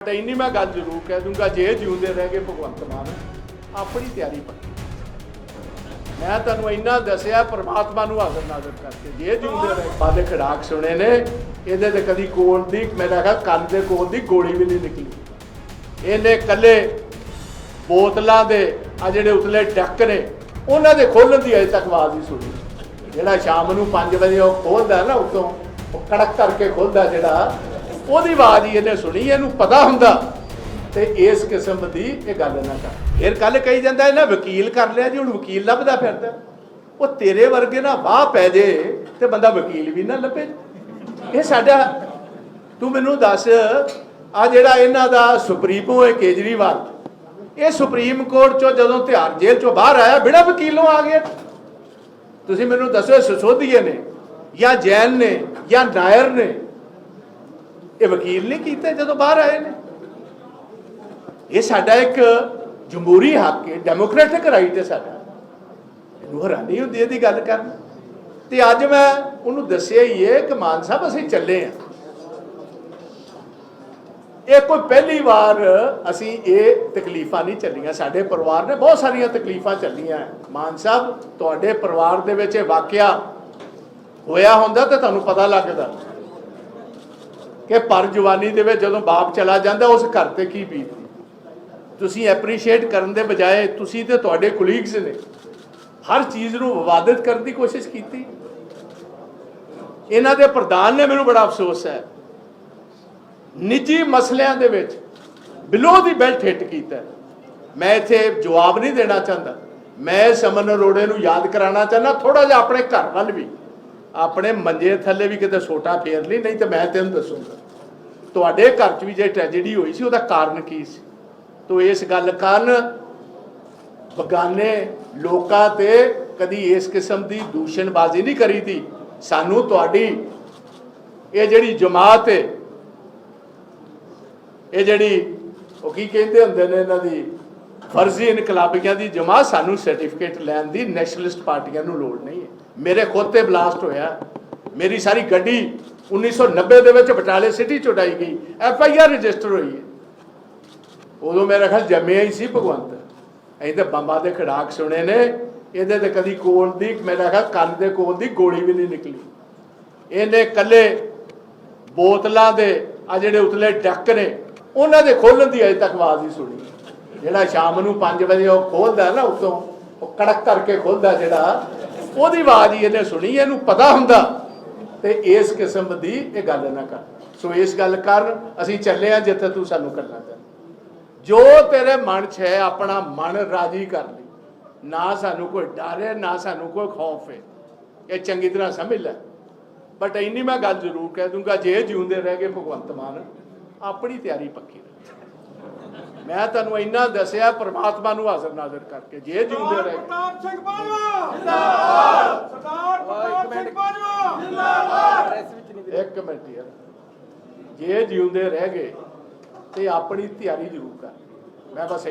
But ਇੰਨੀ ਮੈਂ ਗੱਲ ਜ਼ਰੂਰ ਕਹਿ ਦੂੰਗਾ, ਜੇ ਜਿਉਂਦੇ ਰਹਿ ਗਏ ਭਗਵੰਤ ਮਾਨ, ਆਪਣੀ ਤਿਆਰੀ ਪੱਕੀ। ਮੈਂ ਤੁਹਾਨੂੰ ਇੰਨਾ ਦੱਸਿਆ, ਪ੍ਰਮਾਤਮਾ ਨੂੰ ਹਾਜ਼ਰ ਨਾਜ਼ਰ ਕਰਕੇ, ਜੇ ਜਿਉਂਦੇ ਰਹੇ ਬਾਦੇ ਖੜਾਕ ਸੁਣੇ ਨੇ, ਇਹਦੇ ਤੇ ਕਦੀ ਕੋਲ ਦੀ ਮੇਰਾ ਕਿਹਾ ਕੰਨ ਦੇ ਕੋਲ ਦੀ ਗੋਲੀ ਵੀ ਨਹੀਂ ਨਿਕਲੀ। ਇਹਨੇ ਕੱਲੇ ਬੋਤਲਾਂ ਦੇ, ਆ ਜਿਹੜੇ ਉਤਲੇ ਡੱਕ ਨੇ, ਉਹਨਾਂ ਦੇ ਖੋਲਣ ਦੀ ਅਜੇ ਤੱਕ ਆਵਾਜ਼ ਨਹੀਂ ਸੁਣੀ। ਜਿਹੜਾ ਸ਼ਾਮ ਨੂੰ 5 ਵਜੇ ਉਹ ਖੋਲਦਾ ਨਾ, ਉਤੋਂ ਉਹ ਕੜਕ ਕਰਕੇ ਖੋਲਦਾ ਜਿਹੜਾ ਉਹਦੀ ਆਵਾਜ਼ ਹੀ ਇਹਨੇ ਸੁਣੀ, ਇਹਨੂੰ ਪਤਾ ਹੁੰਦਾ। ਤੇ ਇਸ ਕਿਸਮ ਦੀ ਇਹ ਗੱਲ ਨਾ ਕਰ। ਫਿਰ ਕੱਲ ਕਹੀ ਜਾਂਦਾ, ਇਹਨਾਂ ਵਕੀਲ ਕਰ ਲਿਆ ਜੀ, ਹੁਣ ਵਕੀਲ ਲੱਭਦਾ ਫਿਰਦਾ। ਉਹ ਤੇਰੇ ਵਰਗੇ ਨਾ ਵਾਹ ਪੈ ਜੇ ਤੇ ਬੰਦਾ ਵਕੀਲ ਵੀ ਨਾ ਲੱਭੇ। ਇਹ ਸਾਡਾ, ਤੂੰ ਮੈਨੂੰ ਦੱਸ ਆ ਜਿਹੜਾ ਇਹਨਾਂ ਦਾ ਸੁਪਰੀਮੋ ਹੈ ਕੇਜਰੀਵਾਲ। ਇਹ ਸੁਪਰੀਮ ਕੋਰਟ ਚੋਂ ਜਦੋਂ ਤਿਹਾੜ ਜੇਲ੍ਹ ਚੋਂ ਬਾਹਰ ਆਇਆ, ਬਿਨਾਂ ਵਕੀਲੋਂ ਆ ਗਿਆ। ਤੁਸੀਂ ਮੈਨੂੰ ਦੱਸੋ ਸਸੋਦੀਏ ਨੇ, ਜਾਂ ਜੈਨ ਨੇ, ਜਾਂ ਨਾਇਰ ਨੇ ਇਹ ਵਕੀਲ ਨਹੀਂ ਕੀਤੇ ਜਦੋਂ ਬਾਹਰ ਆਏ ਨੇ। ਇਹ ਸਾਡਾ ਇੱਕ ਜਮਹੂਰੀ ਹੱਕ ਹੈ, ਡੈਮੋਕ੍ਰੈਟਿਕ ਰਾਈਟ ਹੈ ਸਾਡਾ। ਇਹਨੂੰ ਹੈਰਾਨੀ ਹੁੰਦੀ ਇਹਦੀ ਗੱਲ ਕਰਨ ਤੇ ਅੱਜ ਮੈਂ ਉਹਨੂੰ ਦੱਸਿਆ ਹੀ ਹੈ ਕਿ ਮਾਨ ਸਾਹਿਬ, ਅਸੀਂ ਚੱਲੇ ਆ ਇਹ ਕੋਈ ਪਹਿਲੀ ਵਾਰ ਅਸੀਂ ਇਹ ਤਕਲੀਫਾਂ ਨਹੀਂ ਚੱਲੀਆਂ। ਸਾਡੇ ਪਰਿਵਾਰ ਨੇ ਬਹੁਤ ਸਾਰੀਆਂ ਤਕਲੀਫਾਂ ਚੱਲੀਆਂ। ਮਾਨ ਸਾਹਿਬ, ਤੁਹਾਡੇ ਪਰਿਵਾਰ ਦੇ ਵਿੱਚ ਇਹ ਵਾਕਿਆ ਹੋਇਆ ਹੁੰਦਾ ਤਾਂ ਤੁਹਾਨੂੰ ਪਤਾ ਲੱਗਦਾ। ਕਿ ਪਰ ਜਵਾਨੀ ਦੇ ਵਿੱਚ ਜਦੋਂ ਬਾਪ ਚਲਾ ਜਾਂਦਾ, ਉਸ ਘਰ ਤੇ ਕੀ ਬੀਤਦੀ? ਤੁਸੀਂ ਐਪਰੀਸ਼ੀਏਟ ਕਰਨ ਦੇ ਬਜਾਏ ਤੁਸੀਂ ਤੇ ਤੁਹਾਡੇ ਕੁਲੀਗਸ ਨੇ ਹਰ ਚੀਜ਼ ਨੂੰ ਵਿਵਾਦਿਤ ਕਰਨ ਦੀ ਕੋਸ਼ਿਸ਼ ਕੀਤੀ। ਇਹਨਾਂ ਦੇ ਪ੍ਰਧਾਨ ਨੇ ਮੈਨੂੰ ਬੜਾ ਅਫਸੋਸ ਹੈ। ਨਿੱਜੀ ਮਸਲਿਆਂ ਦੇ ਵਿੱਚ ਬਿਲੋ ਦੀ ਬੈਲਟ ਹਿੱਟ ਕੀਤਾ ਮੈਂ ਇੱਥੇ ਜਵਾਬ ਨਹੀਂ ਦੇਣਾ ਚਾਹੁੰਦਾ। ਮੈਂ ਸਮਨ ਅਰੋੜੇ ਨੂੰ ਯਾਦ ਕਰਾਉਣਾ ਚਾਹੁੰਦਾ ਥੋੜਾ ਜਿਹਾ ਆਪਣੇ ਘਰ ਵੱਲ ਵੀ। ਆਪਣੇ ਮੰਜੇ ਥੱਲੇ ਵੀ ਕਿਤੇ ਛੋਟਾ ਫੇਰ ਲਈ ਨਹੀਂ ਤੇ ਮੈਂ ਤੈਨੂੰ ਦੱਸੂਗਾ। ਤੁਹਾਡੇ ਘਰ 'ਚ ਵੀ ਜੇ ਟ੍ਰੈਜੇਡੀ ਹੋਈ ਸੀ, ਉਹਦਾ ਕਾਰਨ ਕੀ ਸੀ? ਤੋ ਇਸ ਗੱਲ ਕਾਰਨ ਬਗਾਨੇ ਲੋਕਾਂ ਤੇ ਕਦੀ ਇਸ ਕਿਸਮ ਦੀ ਦੂਸ਼ਣਬਾਜ਼ੀ ਨਹੀਂ ਕਰੀਦੀ ਸਾਨੂੰ ਤੁਹਾਡੀ ਇਹ ਜਿਹੜੀ ਜਮਾਤ ਹੈ ਇਹ ਜਿਹੜੀ ਉਹ ਕੀ ਕਹਿੰਦੇ ਹੁੰਦੇ ਨੇ ਇਹਨਾਂ ਦੀ, ਫਰਜ਼ੀ ਇਨਕਲਾਬੀਆਂ ਦੀ ਜਮਾਤ ਸਾਨੂੰ ਸਰਟੀਫਿਕੇਟ ਲੈਣ ਦੀ ਨੈਸ਼ਨਲਿਸਟ ਪਾਰਟੀਆਂ ਨੂੰ ਲੋੜ ਨਹੀਂ। ਮੇਰੇ ਖੁਦ ਤੇ ਬਲਾਸਟ ਹੋਇਆ। ਮੇਰੀ ਸਾਰੀ ਗੱਡੀ 1990 ਦੇ ਵਿੱਚ ਬਟਾਲੇ ਸਿਟੀ 'ਚ ਉਡਾਈ ਗਈ। ਐਫ ਆਈ ਆਰ ਰਜਿਸਟਰ ਹੋਈ ਹੈ। ਉਦੋਂ ਮੇਰਾ ਖਿਆਲ ਜੰਮਿਆ ਹੀ ਸੀ ਭਗਵੰਤ। ਅਸੀਂ ਤੇ ਬੰਬਾਂ ਦੇ ਖੜਾਕ ਸੁਣੇ ਨੇ। ਇਹਦੇ ਤੇ ਕਦੀ ਕੋਲ ਦੀ, ਮੇਰਾ ਖਿਆਲ ਕੰਨ ਦੇ ਕੋਲ ਦੀ ਗੋਲੀ ਵੀ ਨਹੀਂ ਨਿਕਲੀ। ਇਹਨੇ ਕੱਲੇ ਬੋਤਲਾਂ ਦੇ ਆ ਜਿਹੜੇ ਉਤਲੇ ਡੱਕ ਨੇ, ਉਹਨਾਂ ਦੇ ਖੋਲਣ ਦੀ ਅਜੇ ਤੱਕ ਆਵਾਜ਼ ਨਹੀਂ ਸੁਣੀ। ਜਿਹੜਾ ਸ਼ਾਮ ਨੂੰ 5 ਵਜੇ ਉਹ ਖੋਲਦਾ ਨਾ, ਉਤੋਂ ਉਹ ਕੜਕ ਕਰਕੇ ਖੋਲਦਾ ਜਿਹੜਾ ਉਹਦੀ ਆਵਾਜ਼ ਹੀ ਇਹਨੇ ਸੁਣੀ, ਇਹਨੂੰ ਪਤਾ ਹੁੰਦਾ। ਤੇ ਇਸ ਕਿਸਮ ਦੀ ਇਹ ਗੱਲ ਨਾ ਕਰ। ਸੋ ਇਸ ਗੱਲ ਕਰ, ਅਸੀਂ ਚੱਲੇ ਆ ਜਿੱਥੇ ਤੂੰ ਸਾਨੂੰ ਕਰਨਾ ਚਾਹ ਜੋ ਤੇਰੇ ਮਨ 'ਚ ਹੈ, ਆਪਣਾ ਮਨ ਰਾਜੀ ਕਰ ਲਈ। ਨਾ ਸਾਨੂੰ ਕੋਈ ਡਰ ਹੈ, ਨਾ ਸਾਨੂੰ ਕੋਈ ਖੌਫ ਹੈ। ਇਹ ਚੰਗੀ ਤਰ੍ਹਾਂ ਸਮਝ ਲੈ। ਬਟ ਇੰਨੀ ਮੈਂ ਗੱਲ ਜ਼ਰੂਰ ਕਹਿ ਦੂੰਗਾ, ਜੇ ਜਿਉਂਦੇ ਰਹਿ ਗਏ ਭਗਵੰਤ ਮਾਨ, ਆਪਣੀ ਤਿਆਰੀ ਪੱਕੀ ਰੱਖ। ਮੈਂ ਤੁਹਾਨੂੰ ਇੰਨਾ ਦੱਸਿਆ ਪ੍ਰਮਾਤਮਾ ਨੂੰ ਹਾਜ਼ਰ ਨਾਜ਼ਰ ਕਰਕੇ ਜੇ ਜਿਉਂਦੇ ਰਹਿ। ਗਏ ਪ੍ਰਤਾਪ ਸਿੰਘ ਬਾਜਵਾ! ਜਿੰਦਾਬਾਦ ਸਰਦਾਰ ਪ੍ਰਤਾਪ ਸਿੰਘ ਬਾਜਵਾ! ਜਿੰਦਾਬਾਦ! ਇੱਕ ਮਿੰਟ ਯਾਰ। ਜੇ ਜਿਉਂਦੇ ਰਹਿ ਗਏ ਤੇ ਆਪਣੀ ਤਿਆਰੀ ਜ਼ਰੂਰ ਕਰ। ਮੈਂ ਬਸ